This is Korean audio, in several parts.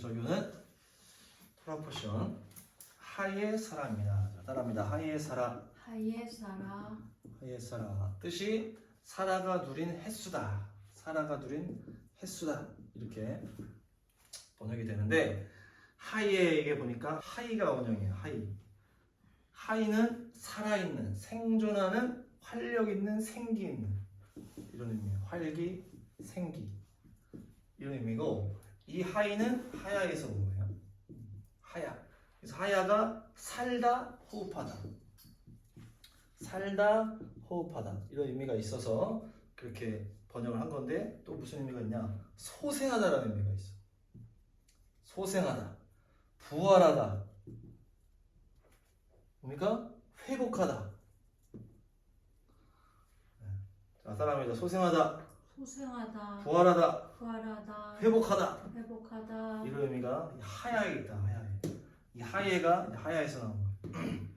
그래서 이거는 토라 포션 하이의 사람입니다. 자, 따라합니다. 하이의 사라, 하이에 살아 하이의 사라. 뜻이 사라가 누린 횟수다. 사라가 누린 횟수다. 이렇게 번역이 되는데 하이에게 보니까 하이가 원형이에요. 하이. 하이는 살아있는, 생존하는, 활력 있는, 생기 있는 이런 의미예요. 활기, 생기 이런 의미고 이 하이는 하야에서 온 거예요. 하야. 그래서 하야가 살다, 호흡하다. 살다, 호흡하다 이런 의미가 있어서 그렇게 번역을 한 건데 또 무슨 의미가 있냐? 소생하다라는 의미가 있어. 소생하다, 부활하다. 뭡니까? 회복하다. 네. 자, 따라합니다. 소생하다, 소생하다 부활하다, 부활하다 회복하다. 회복하다 이런 의미가 이 하야에 있다. 하야에. 이 하예가 이 하야에서 나온 거예요.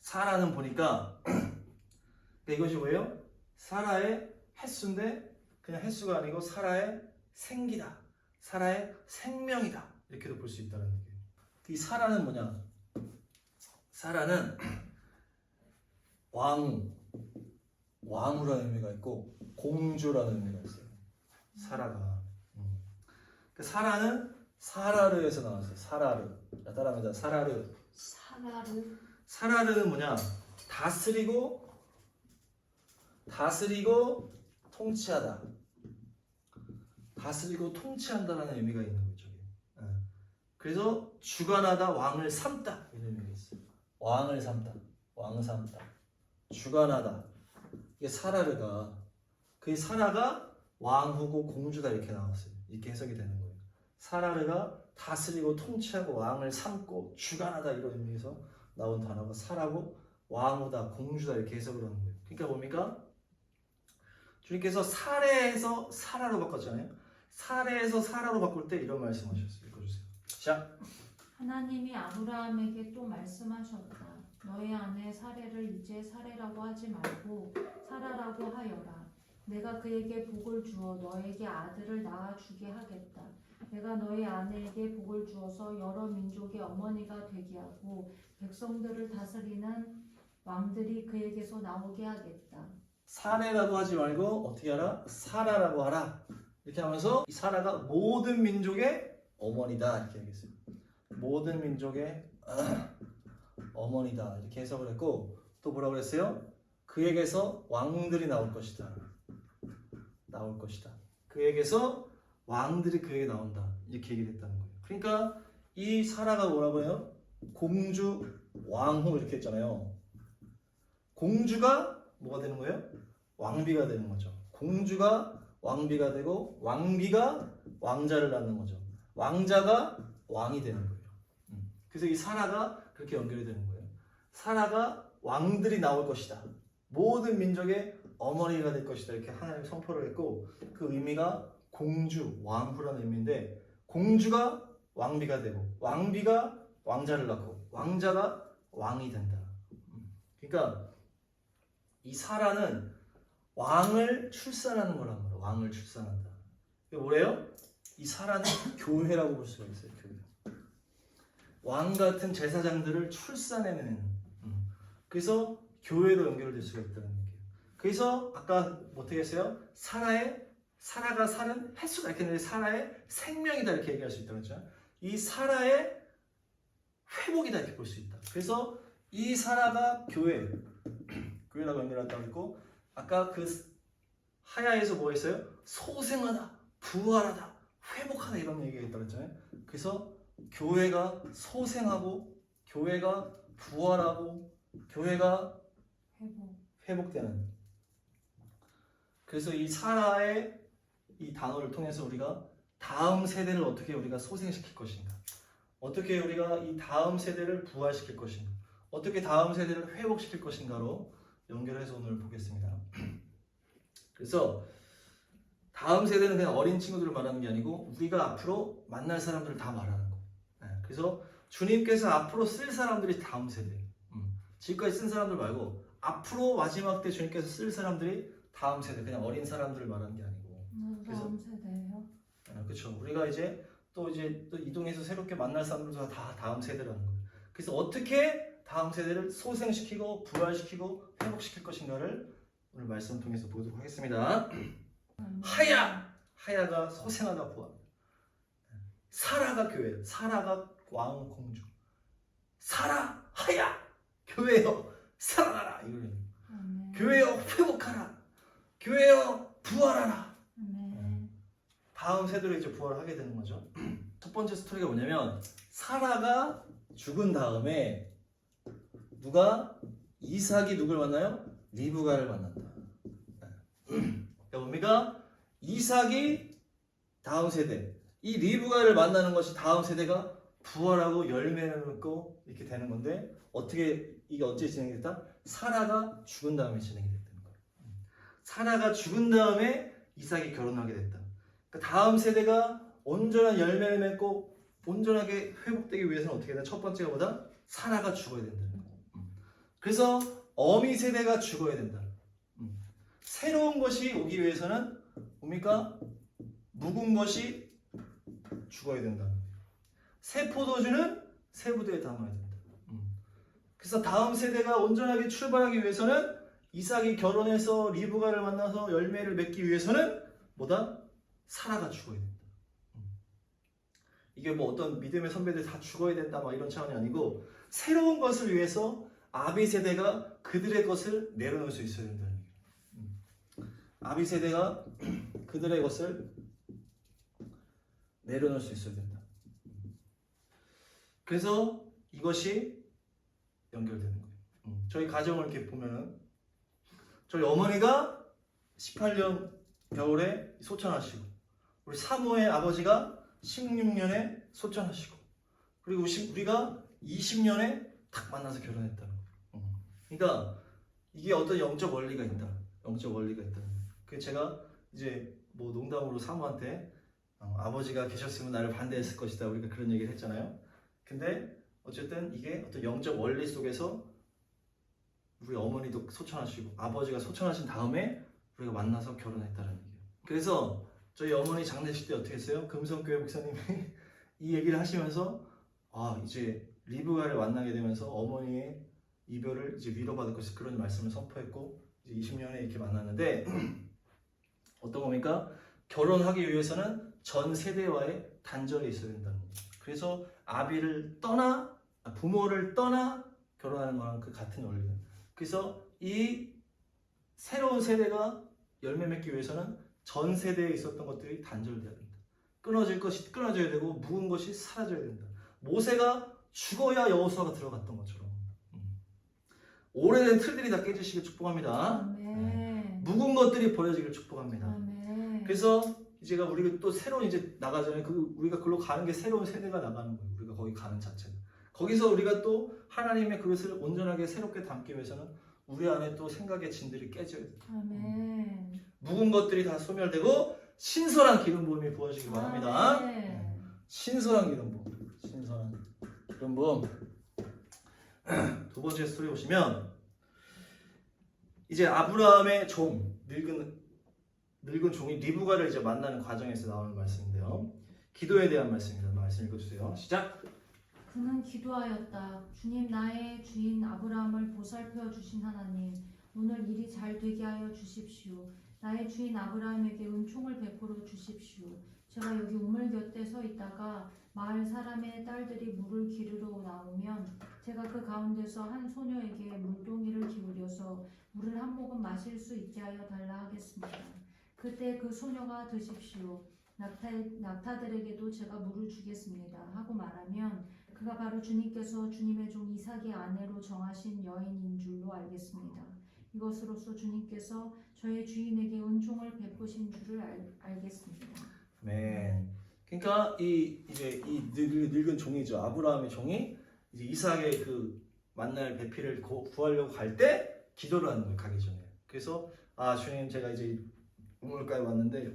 사라는 보니까 이것이 뭐예요? 사라의 횟수인데 그냥 횟수가 아니고 사라의 생기다. 사라의 생명이다. 이렇게도 볼 수 있다는 얘기예요. 이 사라는 뭐냐? 사라는 왕, 왕후라는 의미가 있고 공주라는 의미가 있어요. 사라가. 음. 그 사라는 사라르에서 나왔어요. 사라르. 자, 따라합니다. 사라르. 사라르 사라르는 뭐냐? 다스리고 다스리고 통치하다. 다스리고 통치한다라는 의미가 있는 거죠. 예. 그래서 주관하다 왕을 삼다 이런 의미가 있어요. 왕을 삼다. 왕을 삼다. 주관하다. 이게 사라르가 그 사라가 왕후고 공주다 이렇게 나왔어요. 이렇게 해석이 되는 거예요. 사라르가 다스리고 통치하고 왕을 삼고 주관하다 이런 의미에서 나온 단어가 사라고 왕후다 공주다 이렇게 해석을 하는 거예요. 그러니까 뭡니까? 주님께서 사례에서 사라로 바꿨잖아요. 사례에서 사라로 바꿀 때 이런 말씀하셨어요. 읽어주세요. 시작. 하나님이 아브라함에게 또 말씀하셨다 너의 아내 사례를 이제 사례라고 하지 말고 사라라고 하여라 내가 그에게 복을 주어 너에게 아들을 낳아 주게 하겠다 내가 너의 아내에게 복을 주어서 여러 민족의 어머니가 되게 하고 백성들을 다스리는 왕들이 그에게서 나오게 하겠다 사례라고 하지 말고 어떻게 하라? 사라라고 하라. 이렇게 하면서 이 사라가 모든 민족의 어머니다 이렇게 얘기했어요. 모든 민족의 어머니다 이렇게 해석을 했고 또 뭐라고 그랬어요? 그에게서 왕들이 나올 것이다. 나올 것이다. 그에게서 왕들이 그에게 나온다. 이렇게 얘기를 했다는 거예요. 그러니까 이 사라가 뭐라고 해요? 공주, 왕후 이렇게 했잖아요. 공주가 뭐가 되는 거예요? 왕비가 되는 거죠. 공주가 왕비가 되고 왕비가 왕자를 낳는 거죠. 왕자가 왕이 되는 거예요. 음. 그래서 이 사라가 그렇게 연결이 되는 거예요. 사라가 왕들이 나올 것이다. 모든 민족의 어머니가 될 것이다. 이렇게 하나님 선포를 했고 그 의미가 공주, 왕후라는 의미인데 공주가 왕비가 되고 왕비가 왕자를 낳고 왕자가 왕이 된다. 음. 그러니까 이 사라는 왕을 출산하는 거란 말이에요. 왕을 출산한다. 이게 뭐래요? 이 사라는 교회라고 볼 수가 있어요. 교회. 왕 같은 제사장들을 출산해내는. 음. 그래서 교회로 연결될 수가 있다는 얘기예요. 그래서 아까 어떻게 했어요? 사라의 사라가 사는 횟수가 이렇게 했는데 사라의 생명이다 이렇게 얘기할 수 있다고 했죠. 이 사라의 회복이다 이렇게 볼 수 있다. 그래서 이 사라가 교회 교회라고 연결한다고 했고 아까 그 하야에서 뭐 했어요? 소생하다, 부활하다, 회복하다 이런 얘기가 있다고 했잖아요. 그래서 교회가 소생하고 교회가 부활하고 교회가 회복. 회복되는. 그래서 이 사라의 이 단어를 통해서 우리가 다음 세대를 어떻게 우리가 소생시킬 것인가? 어떻게 우리가 이 다음 세대를 부활시킬 것인가? 어떻게 다음 세대를 회복시킬 것인가로 연결해서 오늘 보겠습니다. 그래서 다음 세대는 그냥 어린 친구들을 말하는 게 아니고 우리가 앞으로 만날 사람들을 다 말하는 거. 네, 그래서 주님께서 앞으로 쓸 사람들이 다음 세대. 음, 지금까지 쓴 사람들 말고 앞으로 마지막 때 주님께서 쓸 사람들이 다음 세대 그냥 어린 사람들을 말하는 게 아니고 음, 그래서- 다음 세대예요 그렇죠 우리가 이제 또 이제 또 이동해서 새롭게 만날 사람들도 다 다음 세대라는 거예요. 그래서 어떻게 다음 세대를 소생시키고 부활시키고 회복시킬 것인가를 오늘 말씀 통해서 보도록 하겠습니다. 아멘. 하야! 하야가 소생하다 부활. 사라가 교회, 사라가 왕 공주. 사라 하야 교회여 살아나라 이거예요. 아멘. 교회여 회복하라. 교회여 부활하라. 아멘. 다음 세대로 이제 부활을 하게 되는 거죠. 첫 번째 스토리가 뭐냐면 사라가 죽은 다음에 누가 이삭이 누굴 만나요? 리브가를 만난다. 그러니까 뭡니까? 이삭이 다음 세대. 이 리브가를 만나는 것이 다음 세대가 부활하고 열매를 맺고 이렇게 되는 건데 어떻게 이게 어찌 진행이 됐다? 사라가 죽은 다음에 진행이 됐다는 거예요. 사라가 죽은 다음에 이삭이 결혼하게 됐다. 그러니까 다음 세대가 온전한 열매를 맺고 온전하게 회복되기 위해서는 어떻게 해야 돼? 첫 번째가 뭐다? 사라가 죽어야 된다는 거예요. 음. 그래서 어미 세대가 죽어야 된다. 음. 새로운 것이 오기 위해서는 뭡니까? 묵은 것이 죽어야 된다. 새 포도주는 새 부대에 담아야 된다. 음. 그래서 다음 세대가 온전하게 출발하기 위해서는 이삭이 결혼해서 리브가를 만나서 열매를 맺기 위해서는 뭐다? 사라가 죽어야 된다. 음. 이게 뭐 어떤 믿음의 선배들 다 죽어야 된다 막 이런 차원이 아니고 새로운 것을 위해서 아비 세대가 그들의 것을 내려놓을 수 있어야 된다는 얘기예요. 음. 아비 세대가 그들의 것을 내려놓을 수 있어야 된다. 음. 그래서 이것이 연결되는 거예요. 음. 저희 가정을 이렇게 보면은 저희 어머니가 18년 겨울에 소천하시고 우리 사모의 아버지가 16년에 소천하시고 그리고 우리가 20년에 딱 만나서 결혼했다는 거예요. 음. 그러니까 이게 어떤 영적 원리가 있다. 영적 원리가 있다. 그 제가 이제 뭐 농담으로 사모한테 어, 아버지가 계셨으면 나를 반대했을 것이다. 우리가 그런 얘기를 했잖아요. 근데 어쨌든 이게 어떤 영적 원리 속에서 우리 어머니도 소천하시고 아버지가 소천하신 다음에 우리가 만나서 결혼했다는 얘기예요. 그래서 저희 어머니 장례식 때 어떻게 했어요? 금성교회 목사님이 이 얘기를 하시면서 아 이제 리브가를 만나게 되면서 어머니의 이별을 이제 위로받을 것이 그런 말씀을 선포했고 이제 20년에 이렇게 만났는데 어떤 겁니까? 결혼하기 위해서는 전 세대와의 단절이 있어야 된다는 거죠. 그래서 아비를 떠나 아, 부모를 떠나 결혼하는 거랑 그 같은 원리예요. 그래서 이 새로운 세대가 열매 맺기 위해서는 전 세대에 있었던 것들이 단절돼야 된다. 끊어질 것이 끊어져야 되고 묵은 것이 사라져야 된다. 모세가 죽어야 여호수아가 들어갔던 것처럼 음. 오래된 틀들이 다 깨지시길 축복합니다. 아멘. 묵은 것들이 버려지길 축복합니다. 아멘. 그래서 이제가 우리가 또 새로운 이제 나가잖아요. 그 우리가 글로 가는 게 새로운 세대가 나가는 거예요. 우리가 거기 가는 자체가. 거기서 우리가 또 하나님의 그것을 온전하게 새롭게 담기 위해서는 우리 안에 또 생각의 진들이 깨져야 돼. 아멘. 묵은 것들이 다 소멸되고 신선한 기름 부음이 부어지기 바랍니다. 아멘. 신선한 기름 부음. 신선한 기름 부음. 두 번째 스토리 보시면 이제 아브라함의 종 늙은 늙은 종이 리브가를 이제 만나는 과정에서 나오는 말씀인데요. 기도에 대한 말씀입니다. 말씀 읽어주세요. 시작. 그는 기도하였다. 주님 나의 주인 아브라함을 보살펴 주신 하나님 오늘 일이 잘 되게 하여 주십시오. 나의 주인 아브라함에게 은총을 베풀어 주십시오. 제가 여기 우물 곁에 서 있다가 마을 사람의 딸들이 물을 기르러 나오면 제가 그 가운데서 한 소녀에게 물동이를 기울여서 물을 한 모금 마실 수 있게 하여 달라 하겠습니다. 그때 그 소녀가 드십시오. 낙타, 낙타들에게도 제가 물을 주겠습니다. 하고 말하면 그가 바로 주님께서 주님의 종 이삭의 아내로 정하신 여인인 줄로 알겠습니다. 이것으로서 주님께서 저의 주인에게 은총을 베푸신 줄을 알, 알겠습니다. 네. 그러니까 이 이제 이 늙은, 늙은 종이죠. 아브라함의 종이 이제 이삭의 그 만날 배필을 고- 구하려고 갈 때 기도를 하는 거예요. 가기 전에. 그래서 아 주님 제가 이제 우물가에 왔는데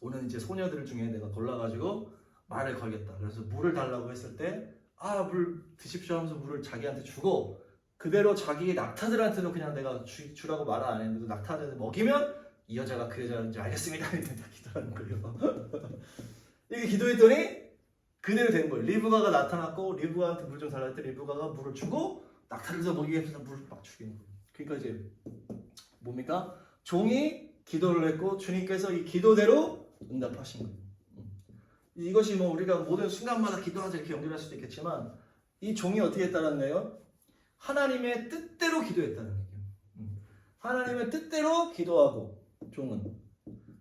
오늘 이제 소녀들 중에 내가 골라가지고 말을 걸겠다. 그래서 물을 달라고 했을 때 아 물 드십시오 하면서 물을 자기한테 주고 그대로 자기 낙타들한테도 그냥 내가 주, 주라고 말을 안 했는데 낙타들한테 먹이면 이 여자가 그 여자인지 알겠습니다. 이렇게 기도하는 거예요. 이렇게 기도했더니 그대로 된 거예요. 리브가가 나타났고 리브가한테 물 좀 달라 했더니 리브가가 물을 주고 낙타리서 먹이게 해서 물을 막 죽이는 거예요. 그러니까 이제 뭡니까? 종이 기도를 했고 주님께서 이 기도대로 응답하신 거예요. 음. 이것이 뭐 우리가 모든 순간마다 기도하자 이렇게 연결할 수도 있겠지만 이 종이 어떻게 거예요? 하나님의 뜻대로 기도했다는 얘기예요. 음. 하나님의 뜻대로 기도하고 종은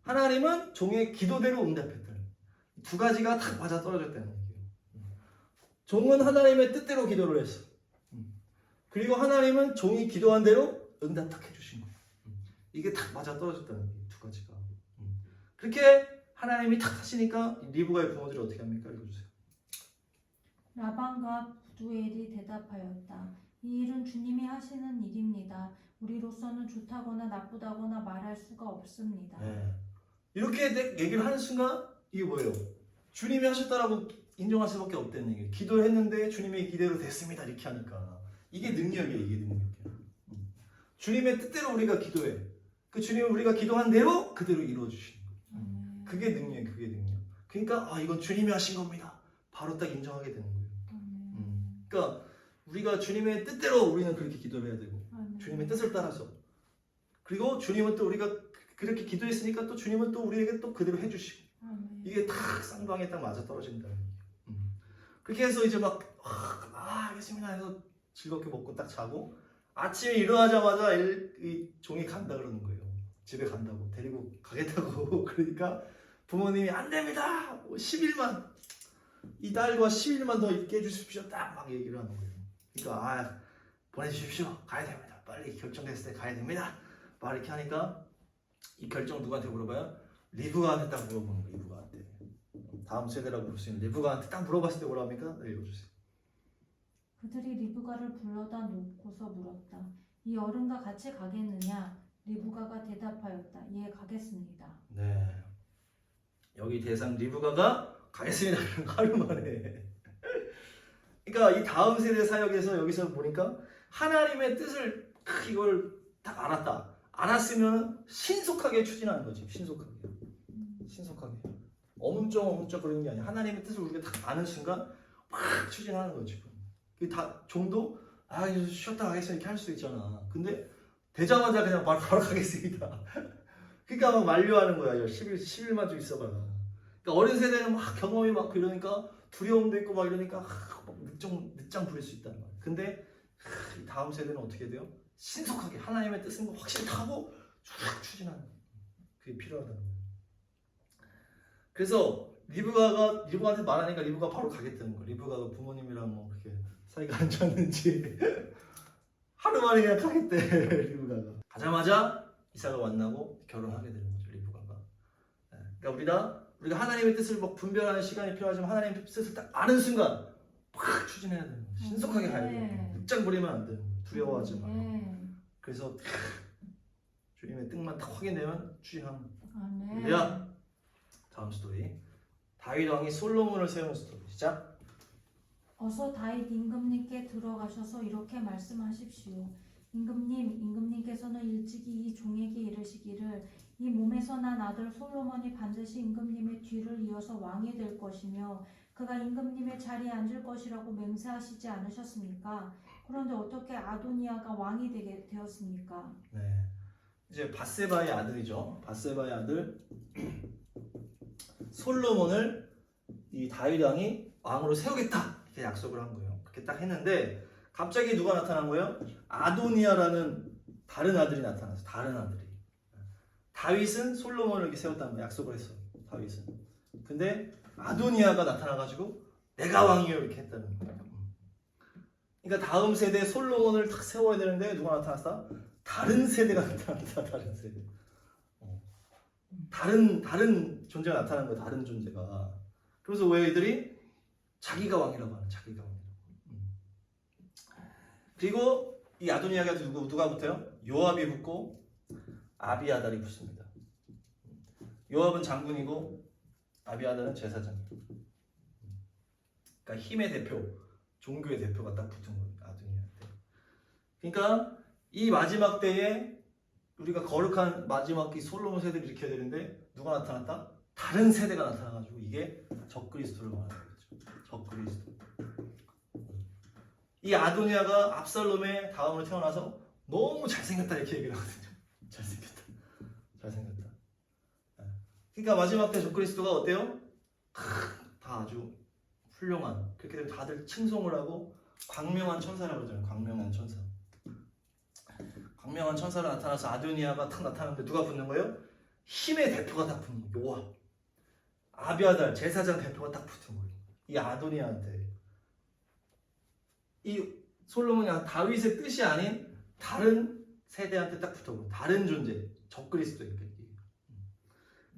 하나님은 종의 기도대로 응답했다는. 두 가지가 다 맞아 떨어졌다는 얘기예요. 음. 종은 하나님의 뜻대로 기도를 했어. 음. 그리고 하나님은 종이 기도한 대로 응답 딱 해주신 거예요. 음. 이게 딱 맞아 떨어졌다는 거예요. 두 가지가. 음. 그렇게 하나님이 탁 하시니까 리브가의 부모들이 어떻게 합니까? 읽어주세요. 라반과 부두엘이 대답하였다. 이 일은 주님이 하시는 일입니다. 우리로서는 좋다거나 나쁘다거나 말할 수가 없습니다. 네. 이렇게 내- 얘기를 하는 순간 이게 뭐예요? 주님이 하셨다라고 인정할 수밖에 없다는 얘기예요. 기도를 했는데 주님의 기대로 됐습니다. 이렇게 하니까 이게 능력이에요. 이게 능력이에요. 음. 주님의 뜻대로 우리가 기도해. 그 주님은 우리가 기도한 대로 그대로 이루어 주시는 거예요. 아멘. 그게 능력이에요. 그게 능력. 그러니까 아 이건 주님이 하신 겁니다. 바로 딱 인정하게 되는 거예요. 아멘. 그러니까 우리가 주님의 뜻대로 우리는 그렇게 기도를 해야 되고 아멘. 주님의 뜻을 따라서 그리고 주님은 또 우리가 그렇게 기도했으니까 또 주님은 또 우리에게 또 그대로 해주시고 아멘. 이게 딱 쌍방에 딱 맞아 떨어진다는 얘기예요. 음. 그렇게 해서 이제 막 아, 아, 알겠습니다 해서 즐겁게 먹고 딱 자고 아침에 일어나자마자 일- 이 종이 간다 그러는 거예요. 집에 간다고 데리고 가겠다고 그러니까 부모님이 안 됩니다. 뭐 10일만 이 딸과 10일만 더 있게 해주십시오. 딱 막 얘기를 하는 거예요. 그러니까 아 보내주십시오. 가야 됩니다. 빨리 결정됐을 때 가야 됩니다. 막 이렇게 하니까 이 결정 누구한테 물어봐요? 리브가한테 딱 물어보는 거예요. 리브가한테. 다음 세대라고 볼 수 있는 리브가한테 딱 물어봤을 때 뭐라 합니까? 네, 읽어주세요. 그들이 리브가를 불러다 놓고서 물었다. 이 어른과 같이 가겠느냐? 리브가가 대답하였다. 예, 가겠습니다. 네. 여기 대상 리브가가 가겠습니다. 하루 만에. 그러니까 이 다음 세대 사역에서 여기서 보니까 하나님의 뜻을 크, 이걸 딱 알았다. 알았으면 신속하게 추진하는 거지. 신속하게. 신속하게. 어문쩍 어문쩍 그러는 게 아니야. 하나님의 뜻을 우리가 딱 아는 순간 막 추진하는 거지. 그다 종도 아 쉬었다 가겠습니다 이렇게 할 수 있잖아. 근데 되자마자 그냥 바로 바로 가겠습니다. 그러니까 막 만류하는 거야. 야, 10일 10일만 좀 있어봐. 그러니까 어린 세대는 막 경험이 많고 이러니까 두려움도 있고 막 이러니까 늦장 늦장 부릴 수 있다는 거야. 근데 하, 이 다음 세대는 어떻게 돼요? 신속하게 하나님의 뜻은 거 확실히 타고 쭉 추진하는 거야. 그게 필요하다는 거야. 그래서 리브가가 리브가한테 말하니까 리브가 바로 가겠다는 거야. 리브가가 부모님이랑 뭐 그렇게 사이가 안 좋았는지 하루 만에 그냥 가겠대 리브가가. 가자마자 이사가 만나고 결혼하게 되는 거죠 리브가가. 예, 그러니까 우리가 우리가 하나님의 뜻을 막 분별하는 시간이 필요하지만 하나님의 뜻을 딱 아는 순간 팍 추진해야 거예요. 신속하게 가야 돼요. 네. 늑장 부리면 안 거예요. 두려워하지 말고. 예. 그래서 주님의 뜻만 딱 확인되면 거예요. 아멘. 할렐루야. 다음 스토리. 다윗 왕이 솔로몬을 세우는 스토리. 시작. 어서 다윗 임금님께 들어가셔서 이렇게 말씀하십시오. 임금님, 임금님께서는 일찍이 이 종에게 이르시기를 이 몸에서 난 아들 솔로몬이 반드시 임금님의 뒤를 이어서 왕이 될 것이며 그가 임금님의 자리에 앉을 것이라고 맹세하시지 않으셨습니까? 그런데 어떻게 아도니아가 왕이 되게 되었습니까? 네. 이제 바세바의 아들이죠. 바세바의 아들 솔로몬을 이 다윗 왕이 왕으로 세우겠다 이렇게 약속을 한 거예요. 그렇게 딱 했는데 갑자기 누가 나타난 거예요? 아도니아라는 다른 아들이 나타났어. 다른 아들이. 다윗은 솔로몬을 이렇게 세웠다는 거 약속을 했어. 다윗은. 근데 아도니아가 나타나가지고 내가 왕이요 이렇게 했다는 거예요. 그러니까 다음 세대 솔로몬을 탁 세워야 되는데 누가 나타났어? 다른 세대가 나타났다. 다른 세대. 어. 다른 다른 존재가 나타난 거야. 다른 존재가. 그래서 왜 이들이 자기가 왕이라고 하는 자기가 왕이라고. 음. 그리고 이 아도니아가 누구 누가 붙어요? 요압이 붙고 아비아달이 붙습니다. 요압은 장군이고 아비아달은 제사장이에요. 그러니까 힘의 대표, 종교의 대표가 딱 붙은 거예요. 아도니아한테. 그러니까 이 마지막 때에 우리가 거룩한 마지막 이 솔로몬 세대를 일으켜야 되는데 누가 나타났다? 다른 세대가 나타나가지고 이게 적그리스도를 말하는 거죠. 적그리스도. 이 아도니아가 압살롬의 다음으로 태어나서 너무 잘생겼다 이렇게 얘기를 하거든요. 잘생겼다. 잘생겼다. 예. 그러니까 마지막 때 적그리스도가 어때요? 크, 다 아주 훌륭한 그렇게 되면 다들 칭송을 하고 광명한 천사라고 그러잖아요. 광명한 천사. 광명한 천사로 나타나서 아도니아가 탁 나타나는데 누가 붙는 거예요? 힘의 대표가 딱 붙는 거예요. 요압. 아비아달 제사장 대표가 딱 붙은 거예요. 이 아도니아한테 이 솔로몬이 다윗의 뜻이 아닌 다른 세대한테 딱 붙어버려. 다른 존재, 적그리스도 이렇게.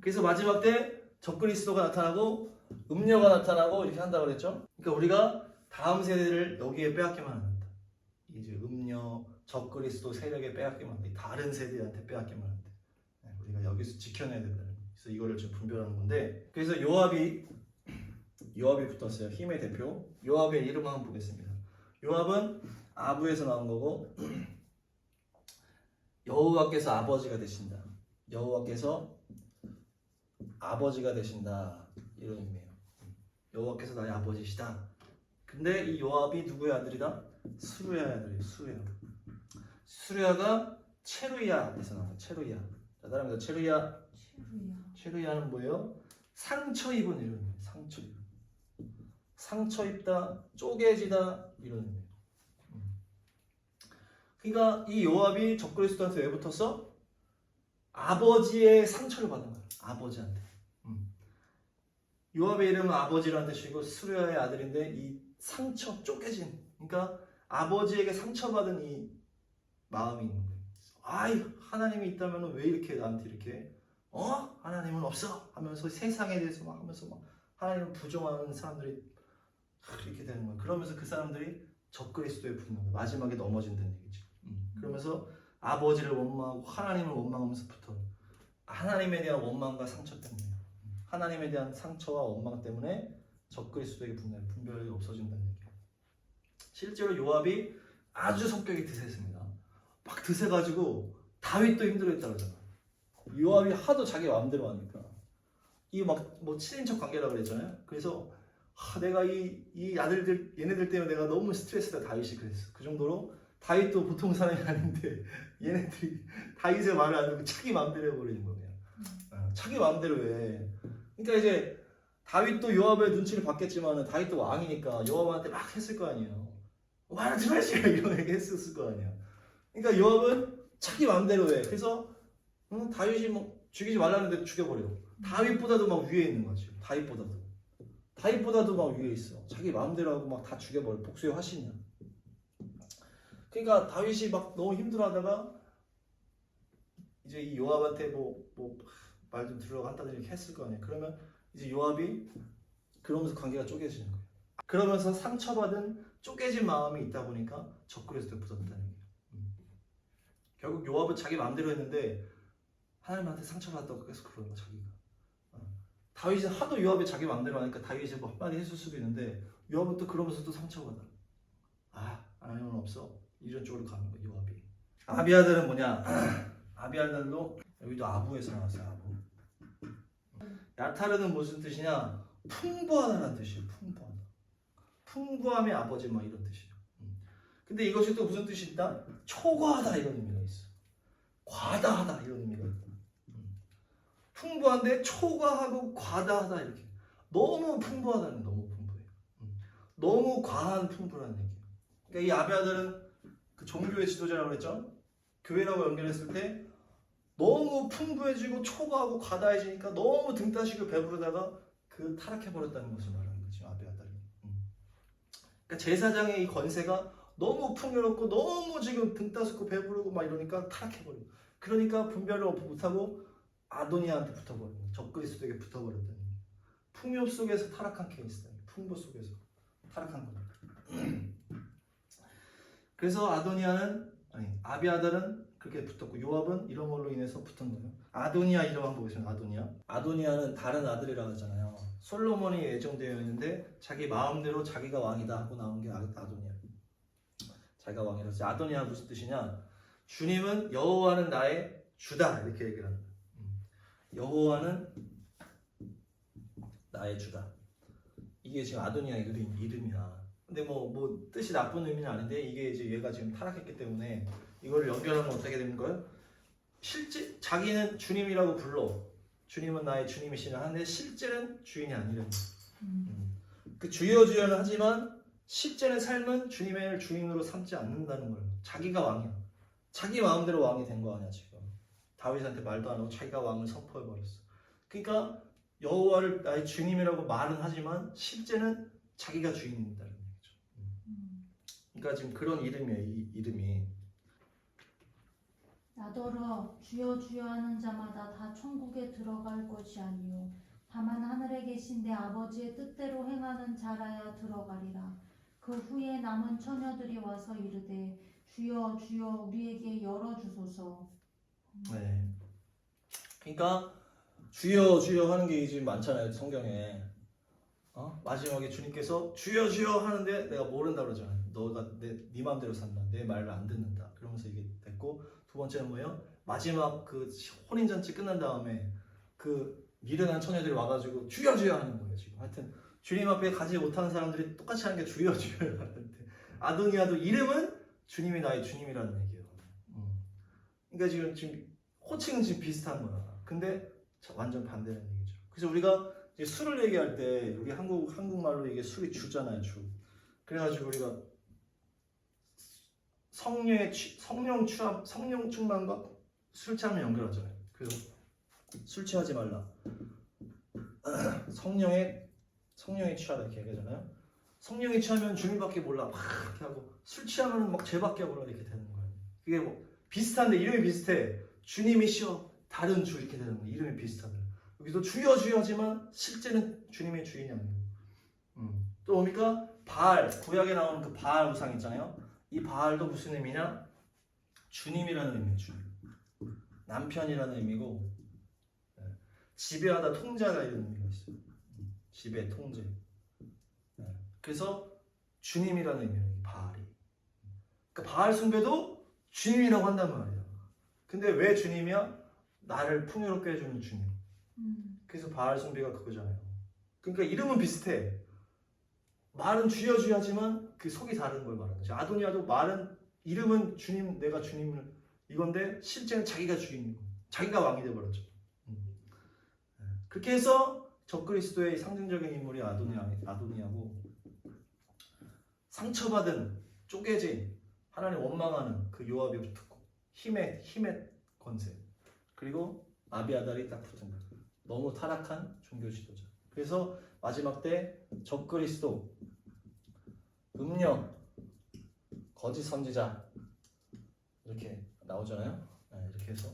그래서 마지막 때 적그리스도가 나타나고 음녀가 나타나고 이렇게 한다고 그랬죠. 그러니까 우리가 다음 세대를 여기에 빼앗기만 합니다. 이제 음녀, 적그리스도 세력에 빼앗기만 합니다. 다른 세대한테 빼앗기만 합니다. 네, 우리가 여기서 지켜내야 된다는. 그래서 이거를 좀 분별하는 건데 그래서 요압이 요압이 붙었어요. 힘의 대표. 요압의 이름 한번 보겠습니다. 요압은 아부에서 나온 거고 여호와께서 아버지가 되신다. 여호와께서 아버지가 되신다 이런 의미예요. 여호와께서 나의 아버지시다. 근데 이 요압이 누구의 아들이다? 수르야의 아들이에요. 수르야. 수르야가 체루야에서 나온 체루야. 자, 따라합니다. 체루야. 체루야는 뭐예요? 상처 입은 이런 의미예요. 상처 입은. 상처 입다, 쪼개지다 이런 의미예요. 음. 그러니까 이 요압이 적그리스도한테 왜 붙었어? 아버지의 상처를 받은 거예요. 아버지한테. 음. 요압의 이름은 아버지라는 뜻이고 수르야의 아들인데 이 상처 쪼개진. 그러니까 아버지에게 상처받은 이 마음이 있는 거예요. 아이 하나님이 있다면 왜 이렇게 나한테 이렇게 어 하나님은 없어 하면서 세상에 대해서 막 하면서 막 하나님을 부정하는 사람들이 이렇게 되는 거예요. 그러면서 그 사람들이 적그리스도에 붙는. 마지막에 넘어진다는 얘기죠. 음. 그러면서 아버지를 원망하고 하나님을 원망하면서 붙어 하나님에 대한 원망과 상처 때문에 하나님에 대한 상처와 원망 때문에 적그리스도에게 분별, 분별이 없어진다는 얘기예요. 실제로 요압이 아주 성격이 드세습니다. 막 드세가지고 다윗도 힘들어했다 그러잖아. 요압이 하도 자기 마음대로 하니까 이 막 뭐 친인척 관계라 그랬잖아요. 그래서 아, 내가 이, 이 아들들 얘네들 때문에 내가 너무 스트레스다 다윗이 그랬어. 그 정도로 다윗도 보통 사람이 아닌데 얘네들이 다윗의 말을 안 듣고 자기 마음대로 해버리는 거예요. 어, 자기 마음대로 해. 그러니까 이제 다윗도 요압의 눈치를 봤겠지만 다윗도 왕이니까 요압한테 막 했을 거 아니에요. 말하지 마시라 이런 얘기 했었을 거 아니야. 그러니까 요압은 자기 마음대로 해. 그래서 응, 다윗이 뭐 죽이지 말라는데 죽여버려. 다윗보다도 막 위에 있는 거지. 다윗보다도. 다윗보다도 막 위에 있어. 자기 마음대로 하고 막 다 죽여버려. 복수의 화신이야. 그러니까 다윗이 막 너무 힘들어하다가 이제 이 요압한테 뭐 뭐 말좀 이렇게 했을 거 아니에요. 그러면 이제 요압이 그러면서 관계가 쪼개지는 거예요. 그러면서 상처받은 쪼개진 마음이 있다 보니까 적그리스도에 붙었다는 얘기예요. 음. 결국 요압은 자기 마음대로 했는데 하나님한테 상처받았다고 계속 그러는 거야 자기가. 어. 다윗이 하도 요압이 자기 마음대로 하니까 다윗이 뭐 한마디 했을 수도 있는데 요압은 또 그러면서 또 상처받아. 아 하나님은 없어. 이런 쪽으로 가는 거야 요압이. 아비아들은 뭐냐? 아비아들도 여기도 아부에서 나왔어요 아부. 야타르는 무슨 뜻이냐? 풍부하다는 뜻이에요. 풍부하다. 풍부함의 아버지 막 이런 뜻이에요. 음. 근데 이것이 또 무슨 뜻이 있다? 초과하다 이런 의미가 있어. 과다하다 이런 의미가 있다. 음. 풍부한데 초과하고 과다하다 이렇게. 너무 풍부하다는 너무 풍부해. 음. 너무 과한 풍부라는 얘기예요. 그러니까 이 아비아들은 그 종교의 지도자라고 그랬죠? 교회라고 연결했을 때 너무 풍부해지고 초과하고 과다해지니까 너무 등 따시고 배부르다가 그 타락해버렸다는 것을 말하는 거죠 아비아달이. 음. 그러니까 제사장의 이 건세가 너무 풍요롭고 너무 지금 등 따숩고 배부르고 막 이러니까 타락해버리고 그러니까 분별을 못하고 아도니아한테 붙어버리는. 적그리스도에게 붙어버렸다는 거예요. 풍요 속에서 타락한 케이스다. 풍부 속에서 타락한 겁니다. 그래서 아도니아는 아니 아비아달은 그렇게 붙었고 요압은 이런 걸로 인해서 붙은 거예요. 아도니아 이름 한번 보겠습니다. 아도니아. 아도니아는 다른 아들이라고 하잖아요. 솔로몬이 예정되어 있는데 자기 마음대로 자기가 왕이다 하고 나온 게 아- 아도니아. 자기가 왕이라서 아도니아 무슨 뜻이냐? 주님은 여호와는 나의 주다 이렇게 얘기를 합니다. 음. 여호와는 나의 주다. 이게 지금 아도니아의 이름, 이름이야. 근데 뭐, 뭐 뜻이 나쁜 의미는 아닌데 이게 이제 얘가 지금 타락했기 때문에 이거를 연결하면 어떻게 되는 거예요? 실제 자기는 주님이라고 불러. 주님은 나의 주님이시라 하는데 실제는 주인이 아니라는 거예요. 음. 그 주여 주여는 하지만 실제는 삶은 주님의 주인으로 삼지 않는다는 거예요. 자기가 왕이야. 자기 마음대로 왕이 된 거 아니야 지금. 다윗한테 말도 안 하고 자기가 왕을 선포해 버렸어. 그러니까 여호와를 나의 주님이라고 말은 하지만 실제는 자기가 주인이다는 얘기죠. 음. 그러니까 지금 그런 이름이에요. 이 이름이. 나더러 주여 주여 하는 자마다 다 천국에 들어갈 것이 아니요 다만 하늘에 계신 내 아버지의 뜻대로 행하는 자라야 들어가리라 그 후에 남은 처녀들이 와서 이르되 주여 주여 우리에게 열어 주소서 네. 그러니까 주여 주여 하는 게 지금 많잖아요 성경에. 어? 마지막에 주님께서 주여 주여 하는데 내가 모른다 그러잖아. 너가 내네 마음대로 산다. 내 말을 안 듣는다. 그러면서 이게 됐고 두 번째는 뭐예요? 마지막 그 혼인 잔치 끝난 다음에 그 미련한 처녀들이 와가지고 주여 주여 하는 거예요 지금. 하여튼 주님 앞에 가지 못하는 사람들이 똑같이 하는 게 주여 주여 하는데 아도니아도 이름은 주님이 나의 주님이라는 얘기예요. 음. 그러니까 지금 지금 호칭은 지금 비슷한 거야. 근데 자- 완전 반대는 얘기죠. 그래서 우리가 술을 얘기할 때 우리 한국 한국말로 이게 술이 주잖아요, 주. 그래가지고 우리가 성령의 취, 성령 취함, 성령 충만과 술 취함을 연결하잖아요. 그래서 술 취하지 말라. 성령의 성령에 취하다 이렇게 얘기하잖아요. 성령에 취하면 주님밖에 몰라 막 이렇게 하고 술 취하면 막 죄밖에 몰라 이렇게 되는 거예요. 그게 뭐 비슷한데 이름이 비슷해. 주님이시여 다른 주 이렇게 되는 거예요. 이름이 비슷하다. 여기도 주여 주여지만 실제는 주님의 주인이 아니고. 음. 또 뭡니까? 바알 구약에 나오는 그 바알 우상 있잖아요. 이 바알도 무슨 의미냐? 주님이라는 의미예요. 주님. 남편이라는 의미고 예. 지배하다 통제하다 이런 의미가 있어요. 음. 지배 통제. 예. 그래서 주님이라는 의미예요. 이 바알이. 그러니까 바알 숭배도 주님이라고 한단 말이야. 근데 왜 주님이야? 나를 풍요롭게 해주는 주님. 음. 그래서 바알 숭배가 그거잖아요. 그러니까 이름은 비슷해. 말은 주여 주여지만 그 속이 다른 걸 말하는 거죠. 아도니아도 말은 이름은 주님, 내가 주님을 이건데 실제는 자기가 주인이고 자기가 왕이 되어버렸죠. 음. 네. 그렇게 해서 적그리스도의 상징적인 인물이 아도니아, 아도니아고 상처받은 쪼개진 하나님 원망하는 그 요압이 붙었고 힘의 힘의 권세 그리고 아비아달이 딱 붙은 거예요. 너무 타락한 종교 지도자. 그래서 마지막 때 적그리스도, 음녀, 거짓 선지자 이렇게 나오잖아요. 네, 이렇게 해서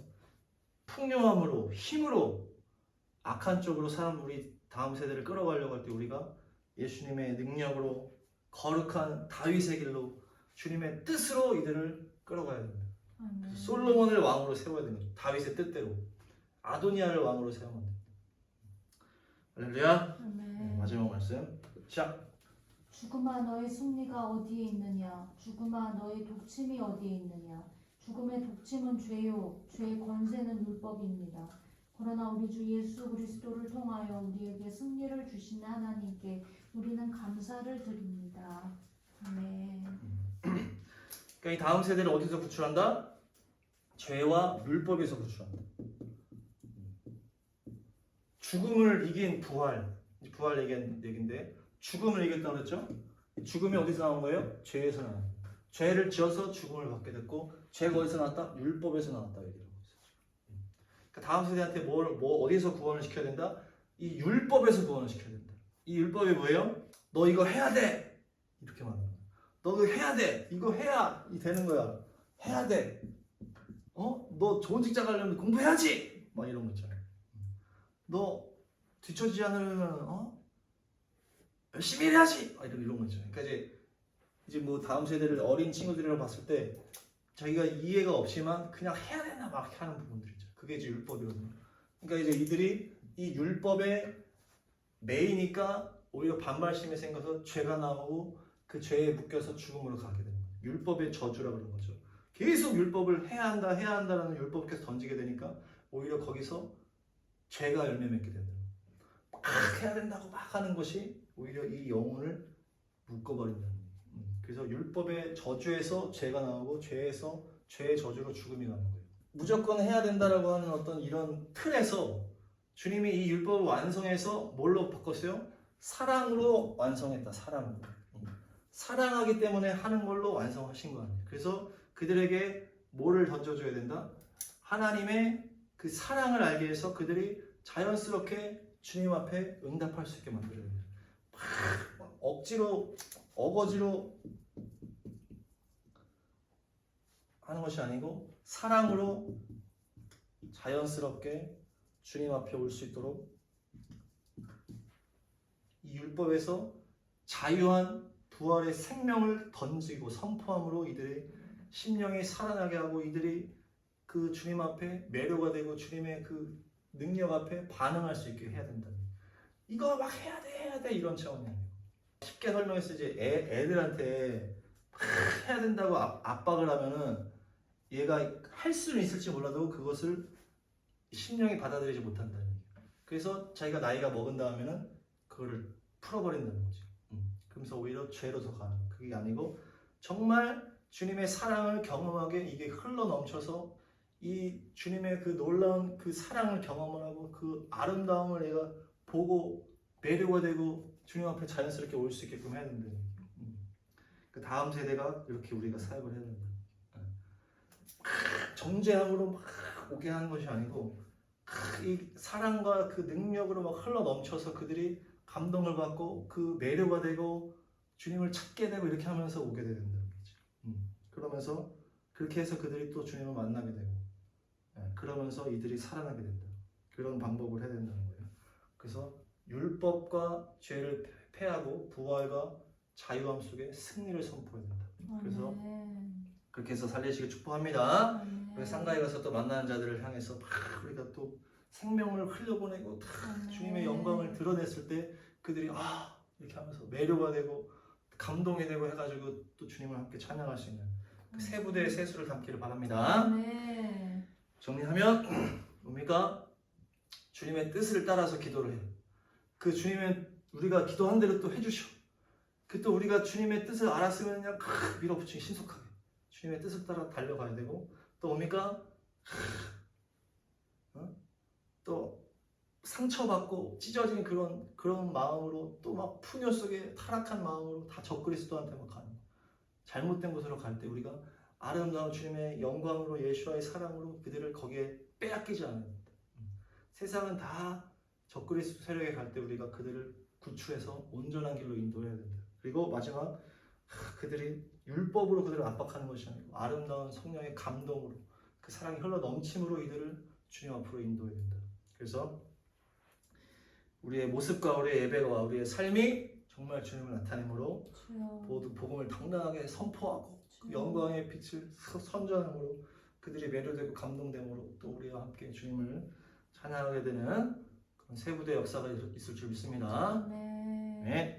풍요함으로 힘으로 악한 쪽으로 사람 우리 다음 세대를 끌어가려고 할 때 우리가 예수님의 능력으로 거룩한 다윗의 길로 주님의 뜻으로 이들을 끌어가야 됩니다. 솔로몬을 왕으로 세워야 거죠. 다윗의 뜻대로 아도니아를 왕으로 세우면 됩니다. 할렐루야. 아멘. 네, 마지막 말씀 시작. 죽음아 너의 승리가 어디에 있느냐 죽음아 너의 독침이 어디에 있느냐 죽음의 독침은 죄요 죄의 권세는 율법입니다 그러나 우리 주 예수 그리스도를 통하여 우리에게 승리를 주신 하나님께 우리는 감사를 드립니다 아멘 그러니까 이 다음 세대를 어디서 구출한다? 죄와 율법에서 구출한다. 죽음을 이긴 부활. 부활 얘기한 얘긴데 죽음을 이겼다고 그랬죠? 죽음이 어디서 나온 거예요? 죄에서 나온 거예요. 죄를 지어서 죽음을 받게 됐고 죄가 어디서 나왔다? 율법에서 나왔다 얘기하고 있어요. 그러니까 다음 세대한테 뭘, 뭐 어디서 구원을 시켜야 된다? 이 율법에서 구원을 시켜야 된다. 이 율법이 뭐예요? 너 이거 해야 돼. 이렇게 말하는 거예요. 너 이거 해야 돼. 이거 해야 이 되는 거야. 해야 돼. 어? 너 좋은 직장 가려면 공부해야지. 막 이런 거 있잖아요. 너 뒤처지지 않으면 어? 열심히 해야지. 막 이런 이런 거 있잖아요. 그러니까 이제 이제 뭐 다음 세대를 어린 친구들이라고 봤을 때 자기가 이해가 없지만 그냥 해야 되나 막 하는 부분들이 있죠. 그게 이제 율법이거든요. 그러니까 이제 이들이 이 율법에 매이니까 오히려 반발심이 생겨서 죄가 나오고 그 죄에 묶여서 죽음으로 가게 되는 거예요. 율법의 저주라 그런 거죠. 계속 율법을 해야 한다, 해야 한다라는 율법 계속 던지게 되니까 오히려 거기서 죄가 열매 맺게 된다. 막 해야 된다고 막 하는 것이 오히려 이 영혼을 묶어버린다는 거예요. 음, 그래서 율법의 저주에서 죄가 나오고 죄에서 죄의 저주로 죽음이 가는 거예요. 무조건 해야 된다라고 하는 어떤 이런 틀에서 주님이 이 율법을 완성해서 뭘로 바꿨어요? 사랑으로 완성했다. 사랑으로. 음. 사랑하기 때문에 하는 걸로 완성하신 거 아니에요. 그래서 그들에게 뭐를 던져줘야 된다? 하나님의 그 사랑을 알게 해서 그들이 자연스럽게 주님 앞에 응답할 수 있게 만들어야 돼요. 막 억지로 어거지로 하는 것이 아니고 사랑으로 자연스럽게 주님 앞에 올 수 있도록 이 율법에서 자유한 부활의 생명을 던지고 선포함으로 이들의 심령이 살아나게 하고 이들이 그 주님 앞에 매료가 되고 주님의 그 능력 앞에 반응할 수 있게 해야 된다. 이거 막 해야 돼, 해야 돼 이런 차원이 아니에요. 쉽게 설명해서 이제 애, 애들한테 막 해야 된다고 압, 압박을 하면은 얘가 할 수는 있을지 몰라도 그것을 심령이 받아들이지 못한다는 얘기예요. 그래서 자기가 나이가 먹은 다음에는 그거를 풀어버린다는 거죠. 음. 그러면서 오히려 죄로 더 가는. 그게 아니고 정말 주님의 사랑을 경험하게 이게 흘러 넘쳐서 이 주님의 그 놀라운 그 사랑을 경험을 하고 그 아름다움을 내가 보고 매료가 되고 주님 앞에 자연스럽게 올 수 있게끔 해야 된다. 음. 그 다음 세대가 이렇게 우리가 사역을 해야 된다. 막 정죄함으로 막 오게 하는 것이 아니고 이 사랑과 그 능력으로 막 흘러 넘쳐서 그들이 감동을 받고 그 매료가 되고 주님을 찾게 되고 이렇게 하면서 오게 된다는 거죠. 음. 그러면서 그렇게 해서 그들이 또 주님을 만나게 되고 예, 그러면서 이들이 살아나게 된다. 그런 방법을 해야 된다는 거예요. 그래서 율법과 죄를 패하고 부활과 자유함 속에 승리를 선포해야 된다. 그래서. 그렇게 해서 살리시길 축복합니다. 우리 상가에 가서 또 만나는 자들을 향해서 막 우리가 또 생명을 흘려보내고 다. 주님의 영광을 드러냈을 때 그들이 아 이렇게 하면서 매료가 되고 감동이 되고 해가지고 또 주님을 함께 찬양할 수 있는 그 세 부대의 세수를 담기를 바랍니다. 정리하면 뭡니까? 주님의 뜻을 따라서 기도를 해. 그 주님의 우리가 기도한 대로 또 해주셔. 그 또 우리가 주님의 뜻을 알았으면 그냥 크 밀어붙이기 신속하게 주님의 뜻을 따라 달려가야 되고 또 뭡니까? 어? 또 상처받고 찢어진 그런 그런 마음으로 또막 풍요 속에 타락한 마음으로 다 적그리스도한테 막 가는 거. 잘못된 곳으로 갈 때 우리가 아름다운 주님의 영광으로 예수와의 사랑으로 그들을 거기에 빼앗기지. 음. 세상은 다 적그리스도 세력에 갈 때 우리가 그들을 구출해서 온전한 길로 인도해야 된다. 그리고 마지막 하, 그들이 율법으로 그들을 압박하는 것이 아니고 아름다운 성령의 감동으로 그 사랑이 흘러 넘침으로 이들을 주님 앞으로 인도해야 된다. 그래서 우리의 모습과 우리의 예배와 우리의 삶이 정말 주님을 나타내므로. 모두 복음을 당당하게 선포하고 그. 영광의 빛을 서- 선전함으로 그들이 매료되고 감동됨으로 또 우리와 함께 주님을 찬양하게 되는 그런 세부대 역사가 있을 줄 믿습니다. 아멘. 네.